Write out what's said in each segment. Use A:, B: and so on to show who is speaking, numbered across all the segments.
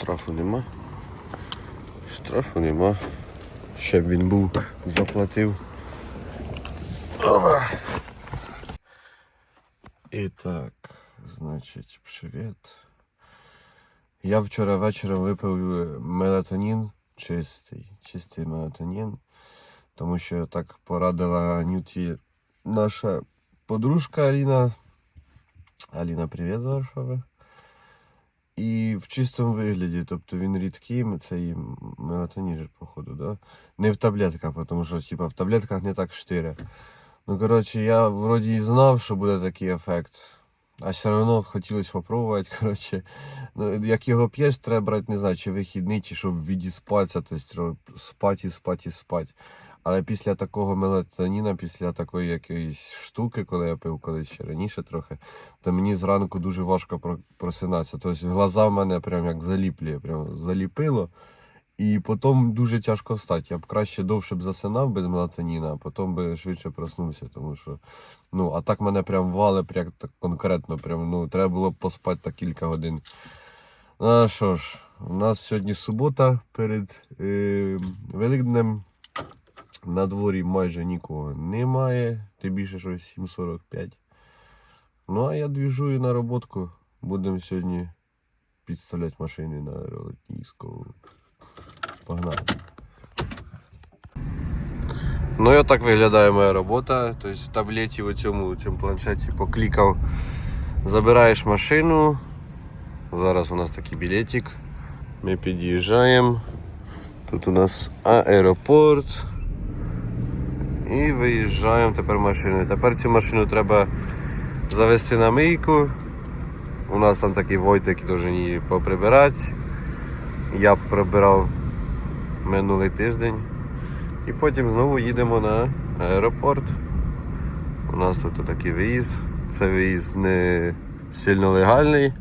A: Штрафу нема. Штрафу нема. Ще б він був заплатив. І так, значить, привіт. Я вчора вечором випив е, мелатонін чистий, чистий мелатонін, тому що так порадила Нюті наша подружка Аліна. Аліна, привіт з Варшави. І в чистому вигляді, тобто він рідкий, цей мелатонін, же, походу, да? Не в таблетках, тому що типа, в таблетках не так штире. Ну, коротше, я вроді і знав, що буде такий ефект. А все одно хотілося спробувати. Коротше, ну, як його п'єш, треба брати, не знаю, чи вихідний, чи щоб відіспатися, тобто спати, спати, спати. Але після такого мелатоніна, після такої якоїсь штуки, коли я пив колись ще раніше трохи, то мені зранку дуже важко просинатися. Тобто глаза в мене прям як заліплі, прям заліпило. І потім дуже тяжко встати. Я б краще довше б засинав без мелатоніна, а потім би швидше проснувся, тому що. Ну, а так мене прям вали, прям так конкретно. Прям, ну, треба було б поспати так кілька годин. Ну, що ж, у нас сьогодні субота перед е, Великднем. На дворі майже нікого немає, тим більше що 7.45. Ну, а я двіжую на роботку. Будемо сьогодні підставляти машини на Ролотнійську. Погнали. Ну і отак виглядає моя робота. Тобто в таблеті в цьому, в цьому планшеті поклікав. Забираєш машину. Зараз у нас такий білетик. Ми під'їжджаємо. Тут у нас аеропорт. І виїжджаємо тепер машиною. Тепер цю машину треба завести на мийку. У нас там такий Войтик должен її поприбирати. Я прибирав минулий тиждень. І потім знову їдемо на аеропорт. У нас тут такий виїзд. Це виїзд не сильно легальний.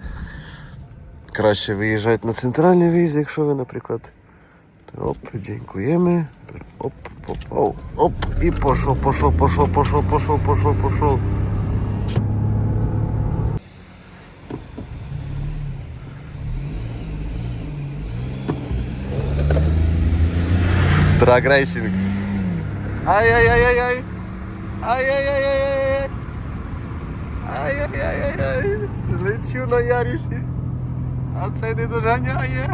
A: Краще виїжджати на центральний виїзд, якщо ви, наприклад. Op, dziękujemy. Op, op, op, op. i poszło, poszło, poszło, poszło, poszło, poszło, poszło. Drag racing. Aj, aj, aj, aj, aj. Aj, aj, aj, aj, aj. Aj, aj, aj, aj, aj. Lecił na Jarisie. A co ceny do żania, je.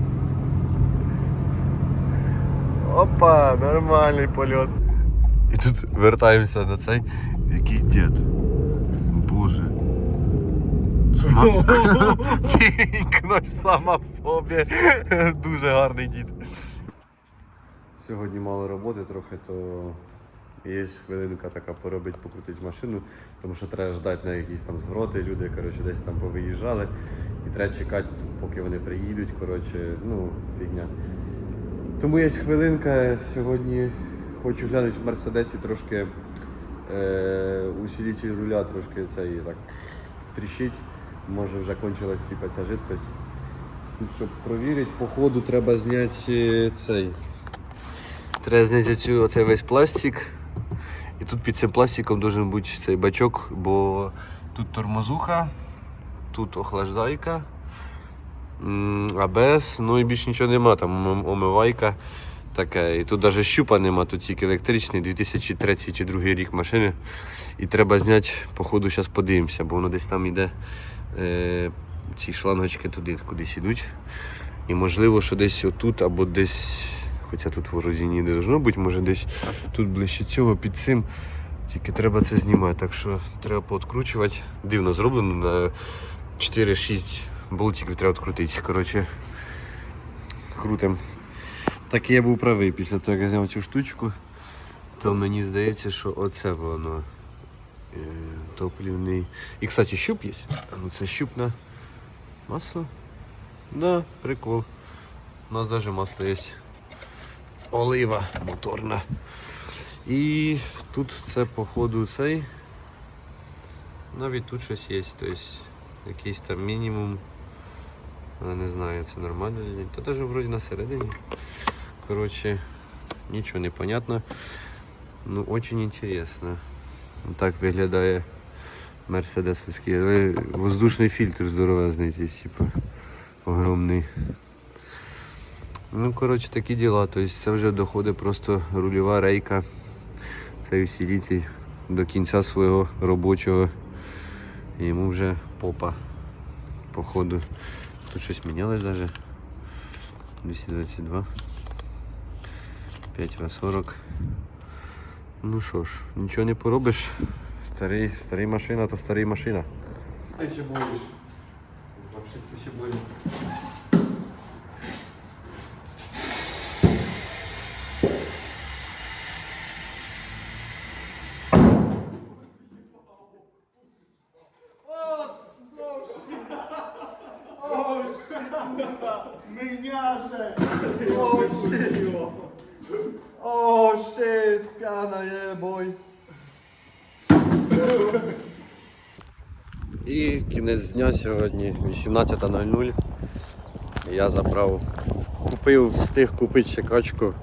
A: Опа, нормальний польот. І тут вертаємося на цей. Який дід. Боже. Пінкнуть сама в собі. Дуже гарний дід. Сьогодні мало роботи трохи, то є хвилинка така поробити, покрутити машину, тому що треба ждати на якісь там згроти, люди коротше, десь там повиїжджали. І треба чекати, поки вони приїдуть. Коротше, ну, фігня. Тому є хвилинка. Сьогодні хочу глянути в Мерседесі трошки е, усилитель руля трошки цей так тріщить. Може вже кончилась типа, ця жидкость. Тут, щоб провірити, по ходу треба зняти цей. Треба зняти оцю, оцей весь пластик. І тут під цим пластиком має бути цей бачок, бо тут тормозуха, тут охлаждайка, АБС, ну і більше нічого нема, там омивайка таке. І тут навіть щупа нема, тут тільки електричний, 2003 чи 2002 рік машини. І треба зняти, походу, зараз подивимося, бо воно десь там йде. Е, ці шлангочки туди кудись ідуть. І можливо, що десь отут або десь, хоча тут в не должно бути, може десь тут ближче цього під цим. Тільки треба це знімати, так що треба пооткручувати. Дивно зроблено на 4-6 болтиків треба відкрутити. Коротше, крутим. Так я був правий після того, як я зняв цю штучку, то мені здається, що оце воно е, топлівний. І, кстати, щуп є. Ну, це щуп на масло. Да, прикол. У нас даже масло є. Олива моторна. І тут це походу цей. Навіть тут щось є. Тобто якийсь там мінімум. Але не знаю, це нормально чи ні. Та даже вроді на середині. Коротше, нічого не понятно. Ну, очень интересно. Так виглядає мерседесовський. Але воздушний фільтр здоровезний, типу. огромний. Ну, коротше, такі діла. Тобто це вже доходить просто рульова рейка. Цей усілітель до кінця свого робочого. Йому вже попа. Походу. Тут щось мінялось навіть. 222. 5 на 40. Ну що ж, нічого не поробиш. Старий, старий машина, то старий машина.
B: Ти ще будеш. Вообще це ще Буде.
A: О, shit, п'яна є, бой. І кінець дня сьогодні 18.00. Я забрав, купив, встиг купити ще качку,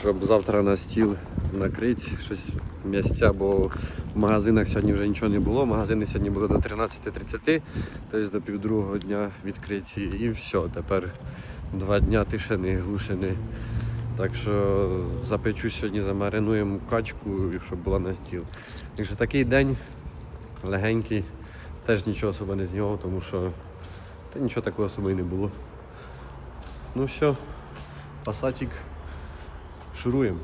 A: щоб завтра на стіл накрити щось м'ястя, бо в магазинах сьогодні вже нічого не було. Магазини сьогодні були до 13.30, тобто до півдругого дня відкриті. І все, тепер два дня тишини, глушини. Так що запечу сьогодні, замаринуємо качку, щоб була на стіл. Так що такий день легенький, теж нічого особо не з нього, тому що та нічого такого особи не було. Ну все, пасатик, шуруємо.